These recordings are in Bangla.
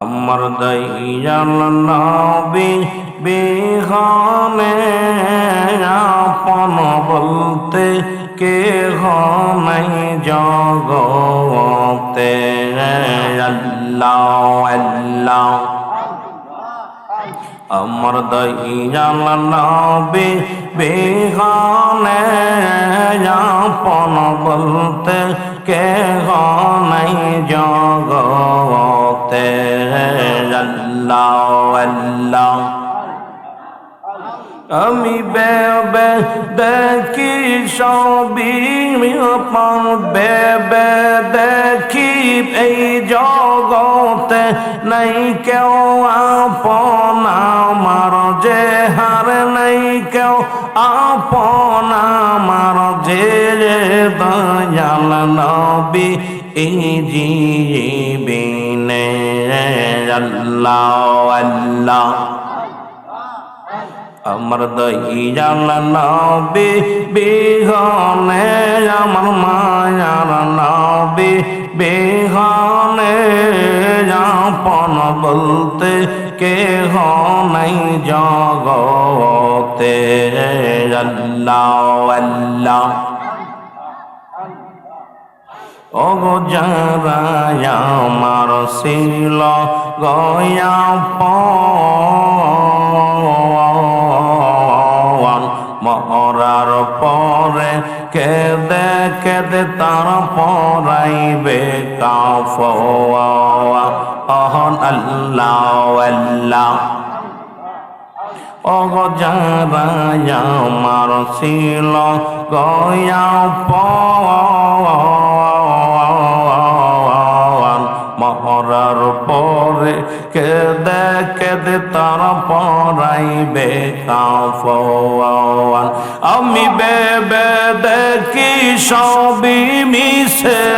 আমার দয়াল নবী বিহানে আপন বলতে কে নাই জগতে। আল্লাহ আল্লাহ। আমার দয়াল নবী বিহানে আপন বলতে কে নাই জগতে। আল্লাহ আল্লাহ। আমি বেবে দেখি সবই আপন বেবে দেখি এই জগতে নাই কেউ আপন, আমার যে হার নাই কেউ আপন। নবী জীবিনে আল্লাহ আল্লাহ। আমার দয়াল নবী বিহনে আমার মায়ার নবী বিহনে আপন বলতে কে নাই জগতে। আল্লাহ আল্লাহ। ওগো যারা আমার শিল গয়া পন মরার পরে কেদে কেদে তার পরাইবে কাফ। অহন আল্লাহ আল্লাহ। ওগো যারা আমার শিল গয়া পন মহরার পরে কেদে কেদে তার পরাইবে বে আমি বেবে দেখি সবই মিশে দেখি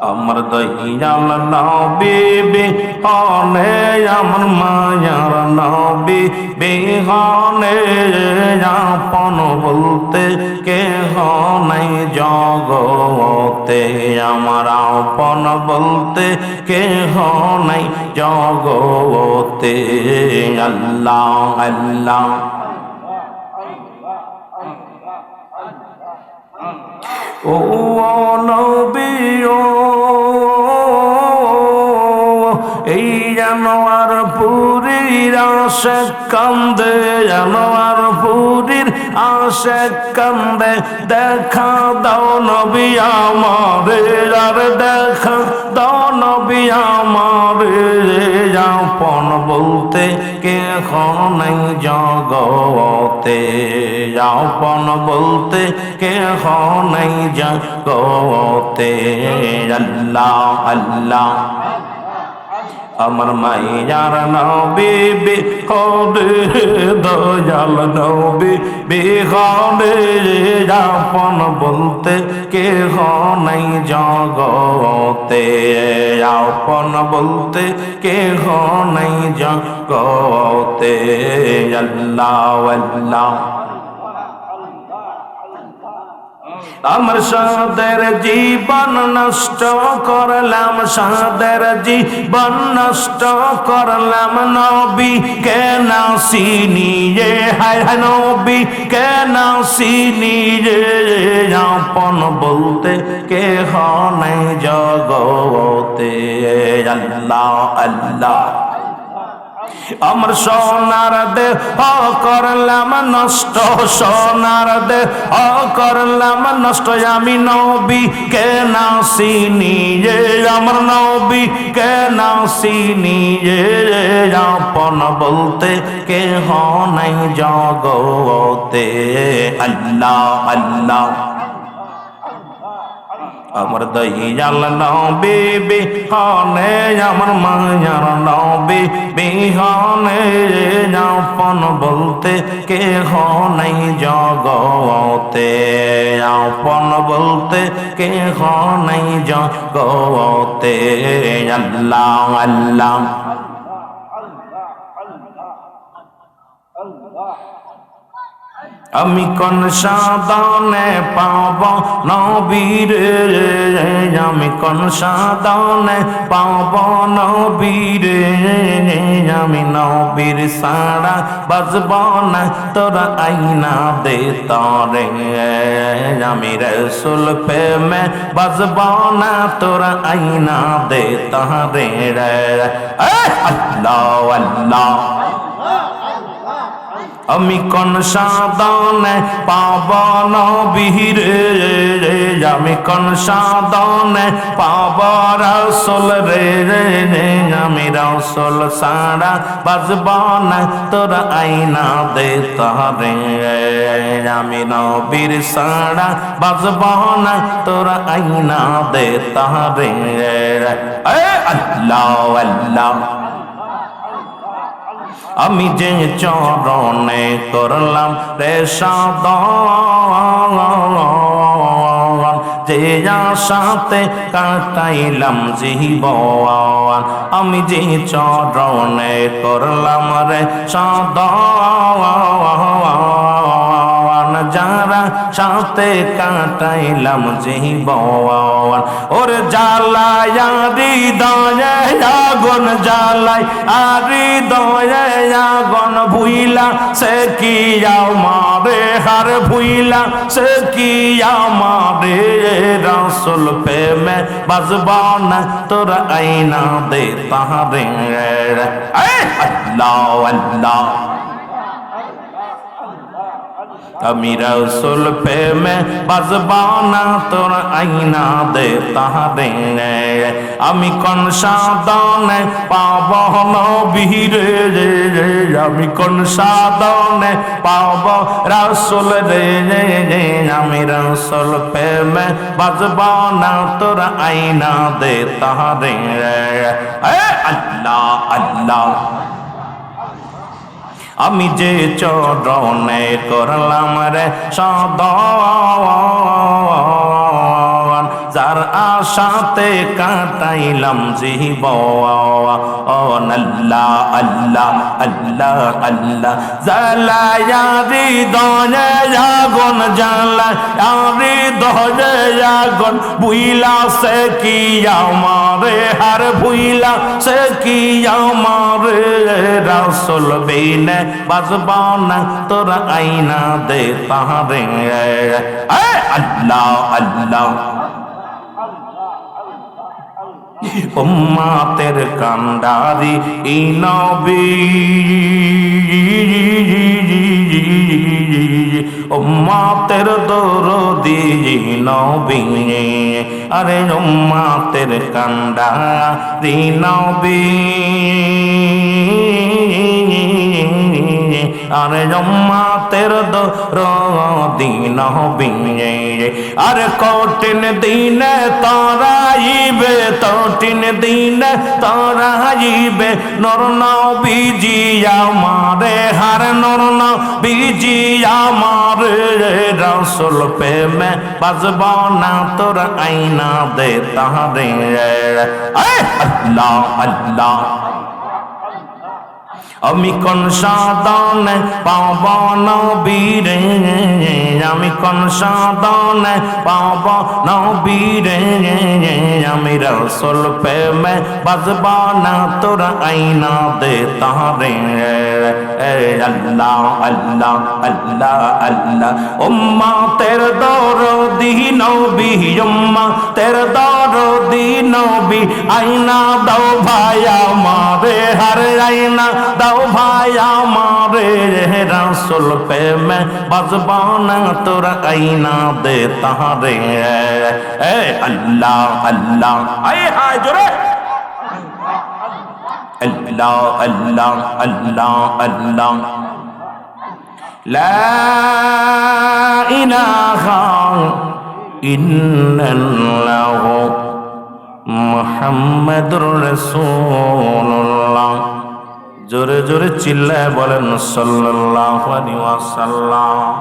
আমার দয়াল নবী বিহনে আমার মায়ার নবী বিহনে আপন বলতে কে নাই জগতে আমার আপন বলতে কে নাই জগতে আল্লাহ আল্লাহ ও নবী ও এই জানোয়ার পুরীর আশে কান্দে, জানোয়ার পুরীর আশে কান্দে। দেখা দাও নবী আমারে, আর দেখা দাও নবী আমারে। আপন বলতে কে নাই জগতে, আপন বলতে কে নাই জগতে। আল্লাহ আল্লাহ। আমার মাইয়ার নবী বিহনে দয়াল নবী বিহনে আপন বলতে কে নাই জগতে। আপন বলতে কে নাই জগতে। আল্লাহ আল্লাহ। আমার সাদের জীবন নষ্ট করলাম, সাদের জীবন নষ্ট করলাম নবী। কেন সিনিয়ে হায় হায় নবী কেন সিনিয়ে আপন বলতে কে নাই জগতে। আল্লাহ আল্লাহ। আমার সোনার দেহ করলাম নষ্ট, সোনার দেহ করলাম নষ্ট। আমি নবী কে নাসিনি যে আমার নবী কে নাসিনি যে আপন বলতে কে নাই জগতে। আল্লাহ আল্লাহ। আমার দয়াল নবে, বিহনে আমার মায়ার নবে, বিহনে আপন বলতে কে হনাই জগতে। আপন বলতে কে হনাই জগতে। আল্লাহ আল্লাহ। আমি কোন সাদনে পাব নবীর? আমি কোন সাদনে পাব নবীর? আমি নবীর সারা বাজব না, তোরা আইনা দে তরে। আমি রসুল প্রেমে বাজব না, তোরা আইনা দে তারে। আল্লাহ আল্লাহ। আমি কোন সাদনে পাবন বীরে আমি কোন সাদনে পাব রসল রে রে আমি রসল সারা বাজব না, তোর আইনা দে তারে আমি নবীর সারা বাজব না, তোর আইনা দে তারে আল্লাহ আল্লাহ। আমি যে চরণে করলাম রে যে সাথে কাটাইলাম জীবন, আমি যে চরণে করলাম রে সাদন যারা সাথে কাটাইলাম জীবন ওর জ্বালায়া হৃদয়ে আগুন জ্বালাই, আর হৃদয়ে আগুন ভুইলা, সে কি আমারে হার ভুইলা, সে কি আমারে রাসুল প্রেমে বাজবা না তোর আইনা দে তাহারে। আল্লাহ আল্লাহ। আমি রসুল প্রেমে বাজবানা তোর আইনা দে তাহারে। আমি কোন সাদনে পাব নবীরে আমি কোন সাদনে পাব রসুল রে আমি রসুল প্রেমে বাজবানা তোর আইনা দে তাহারে। আল্লাহ আল্লাহ। আমি যে চরণে করলাম রে সদন যার আশাতে কাটাইলাম জীব। আল্লাহ আল্লাহ আল্লাহ আল্লাহ জ্বালায়া হৃদয়ে আগুন জ্বালায়া হৃদয়ে আগুন বুইলা, সে কি আমারে? হার বুইলা সে কি আমারে? রাসুল বিনে বাজবা না, তোর আইনা দে তাহারে। আল্লাহ আল্লাহ উম্মাতের কান্ডারি ই নবী। উম্মাতের দরদি নবী। আরে উম্মাতের কান্ডারি নবী। আরে জম্মাতের দিন হবিয়ে আরে কঠিন দিন তারাইবে কঠিন দিন তারাইবে নর বিজি আমারে হার নর বিজি আমারে রসুল প্রেমে বাজব না তোর আইনা দে তাহারে আল্লাহ আল্লাহ আমি কোন সাদনে পাব নবীরে? আমি কোন সাদনে পাব নবীরে? আমি রসুল প্রেমে বাজব না তোর আইনা দে তাহারে। আল্লাহ আল্লাহ আল্লাহ আল্লাহ। উম্মা তের দর দি নবী উম্মা তের দর দি নবী। আইনা দাও ভাই আমারে, হর আইনা। দাও ভাই আমারে রাসুল প্রেমে বাজবানা তোর আইনা দে তাহারে এ আল্লাহ আল্লাহ আয় হায় জোরে আল্লাহ আল্লাহ আল্লাহ আল্লাহ لا إله إلا الله মোহাম্মদুর রাসূলুল্লাহ জোরে জোরে চিল্লায় বলেন ওয়াসাল্লাম।